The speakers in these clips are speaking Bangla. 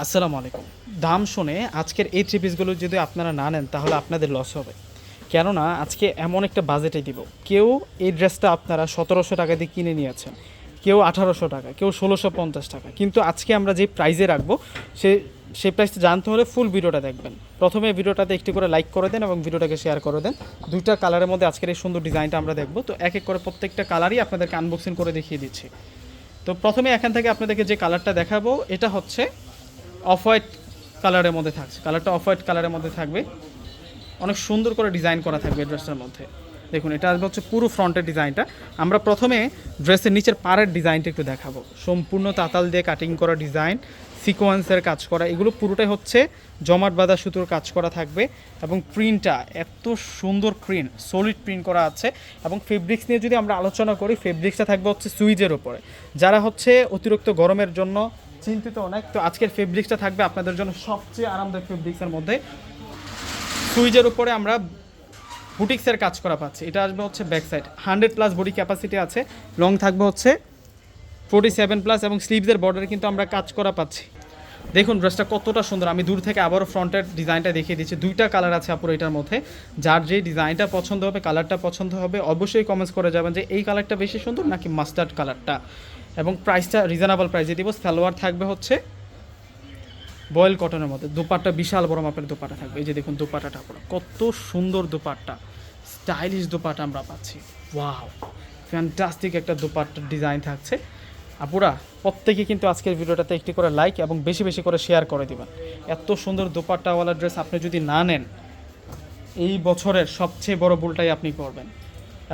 আসসালামু আলাইকুম। দাম শুনে আজকের এই থ্রি পিসগুলো যদি আপনারা না নেন, তাহলে আপনাদের লস হবে। কেননা, আজকে এমন একটা বাজেটে দিব। কেউ এই ড্রেসটা আপনারা সতেরোশো টাকা দিয়ে কিনে নিয়েছেন। কেউ আঠারোশো টাকা, কেউ ষোলোশো পঞ্চাশ টাকা। কিন্তু আজকে আমরা যে প্রাইজে রাখব, সে সেই প্রাইসটা জানতে হলে ফুল ভিডিওটা দেখবেন। প্রথমে ভিডিওটাতে একটি করে লাইক করে দেন এবং ভিডিওটাকে শেয়ার করে দেন। দুইটা কালারের মধ্যে আজকের এই সুন্দর ডিজাইনটা আমরা দেখব। তো এক এক করে প্রত্যেকটা কালারই আপনাদেরকে আনবক্সিং করে দেখিয়ে দিচ্ছি। তো প্রথমে এখান থেকে আপনাদেরকে যে কালারটা দেখাবো, এটা হচ্ছে অফ হোয়াইট কালারের মধ্যে থাকছে। কালারটা অফ হোয়াইট কালারের মধ্যে থাকবে। অনেক সুন্দর করে ডিজাইন করা থাকবে ড্রেসটার মধ্যে। দেখুন, এটা আসবে হচ্ছে পুরো ফ্রন্টের ডিজাইনটা। আমরা প্রথমে ড্রেসের নিচের পাড়ের ডিজাইনটা একটু দেখাবো। সম্পূর্ণ তাতাল দিয়ে কাটিং করা ডিজাইন সিকোয়েন্সের কাজ করা, এগুলো পুরোটাই হচ্ছে জমাট বাঁধা সুতোর কাজ করা থাকবে এবং প্রিন্টটা এত সুন্দর প্রিন্ট সলিড প্রিন্ট করা আছে এবং ফেব্রিক্স নিয়ে যদি আমরা আলোচনা করি ফেব্রিক্সটা থাকবে হচ্ছে সুইজের ওপরে যারা হচ্ছে অতিরিক্ত গরমের জন্য চিন্তিত অনেক। তো আজকের ফেব্রিক্সটা থাকবে আপনাদের জন্য সবচেয়ে আরামদায়ক ফেব্রিক্সের মধ্যে। সুইজের উপরে আমরা বুটিক্সের কাজ করা পাচ্ছি। এটা আসবে হচ্ছে back side hundred plus body capacity আছে। লং থাকবে হচ্ছে ফোর্টি সেভেন প্লাস এবং স্লিভসের বর্ডারে কিন্তু আমরা কাজ করা পাচ্ছি। দেখুন ড্রেসটা কতটা সুন্দর। আমি দূর থেকে আবারও ফ্রন্টের ডিজাইনটা দেখিয়ে দিচ্ছি। দুইটা কালার আছে আপুর এটার মধ্যে। যার যে ডিজাইনটা পছন্দ হবে কালারটা পছন্দ হবে, অবশ্যই কমেন্টস করে যাবেন যে এই কালারটা বেশি সুন্দর নাকি মাস্টার্ড কালারটা এবং প্রাইসটা রিজনেবল প্রাইসে দিব সালোয়ার থাকবে হচ্ছে বয়েল কটনের মধ্যে। দুপাট্টা বিশাল বড় মাপের দুপাটা থাকবে। এই যে দেখুন দুপাটাটা পুরো। কত সুন্দর দুপাট্টা। স্টাইলিশ দুপাটা আমরা পাচ্ছি। ওয়াও ফ্যান্টাস্টিক একটা দুপাট্টার ডিজাইন থাকছে। আপুরা, প্রত্যেকে কিন্তু আজকের ভিডিওটাতে একটি করে লাইক এবং বেশি বেশি করে শেয়ার করে দিবেন। এত সুন্দর দুপাট্টাওয়ালা ড্রেস আপনি যদি না নেন, এই বছরের সবচেয়ে বড় ভুলটাই আপনি করবেন।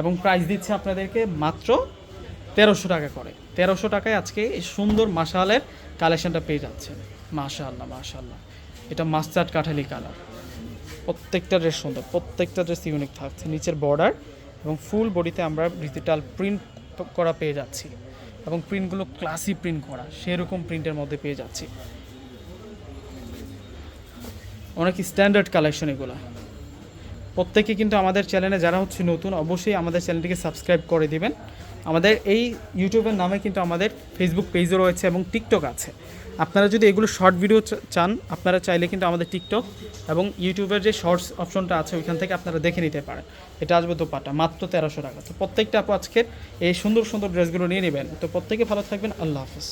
এবং প্রাইস দিচ্ছে আপনাদেরকে মাত্র তেরোশো টাকা করে। তেরোশো টাকায় আজকে এই সুন্দর মাসালের কালেকশনটা পেয়ে যাচ্ছেন মাশাআল্লাহ মাশাআল্লাহ এটা মাস্টার্ড কাঠালি কালার প্রত্যেকটা ড্রেস সুন্দর, প্রত্যেকটা ড্রেস ইউনিক থাকছে। নিচের বর্ডার এবং ফুল বডিতে আমরা ডিজিটাল প্রিন্ট করা পেয়ে যাচ্ছি। এবং প্রিন্টগুলো ক্লাসি প্রিন্ট করা, সেরকম প্রিন্টের মধ্যে পেয়ে যাচ্ছি। অনেক স্ট্যান্ডার্ড কালেকশন এগুলো। প্রত্যেকে কিন্তু আমাদের চ্যানেলে যারা হচ্ছে নতুন, অবশ্যই আমাদের চ্যানেলটিকে সাবস্ক্রাইব করে দিবেন। আমাদের এই ইউটিউবের নামে কিন্তু আমাদের ফেসবুক পেজও রয়েছে এবং টিকটক আছে। আপনারা যদি এগুলো শর্ট ভিডিও চান, আপনারা চাইলে কিন্তু আমাদের টিকটক এবং ইউটিউবের যে শর্টস অপশনটা আছে, ওইখান থেকে আপনারা দেখে নিতে পারেন। এটা আসবে দোপাটা, মাত্র তেরোশো টাকা। তো প্রত্যেকটা আপু আজকের এই সুন্দর সুন্দর ড্রেসগুলো নিয়ে নেবেন। তো প্রত্যেকে ভালো থাকবেন, আল্লাহ হাফিজ।